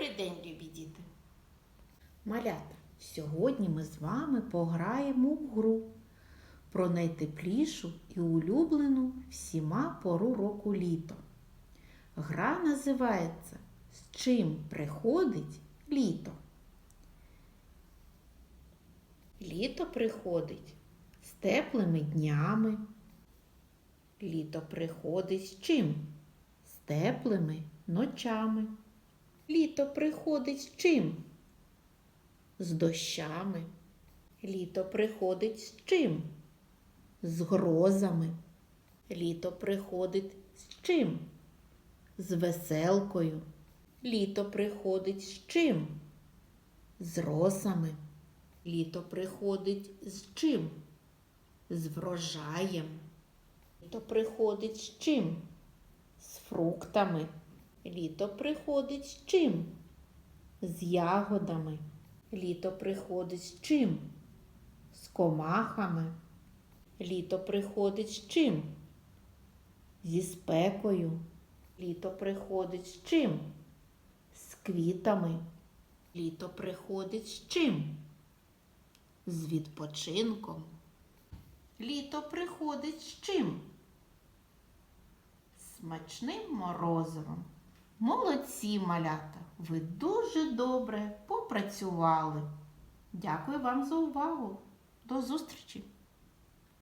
Добрий день, любі діти! Малята, сьогодні ми з вами пограємо в гру про найтеплішу і улюблену всіма пору року літо. Гра називається З чим приходить літо? Літо приходить з теплими днями. Літо приходить з чим? З теплими ночами. Літо приходить з чим? з дощами. Літо приходить з чим? З грозами. Літо приходить з чим? З веселкою. Літо приходить з чим? З росами. Літо приходить з чим? З врожаєм. Літо приходить з чим? З фруктами. Літо приходить з чим? З ягодами. Літо приходить з чим? З комахами. Літо приходить з чим? Зі спекою. Літо приходить з чим? З квітами. Літо приходить з чим? З відпочинком. Літо приходить з чим? Смачним морозивом. Молодці, малята! Ви дуже добре попрацювали. Дякую вам за увагу. До зустрічі!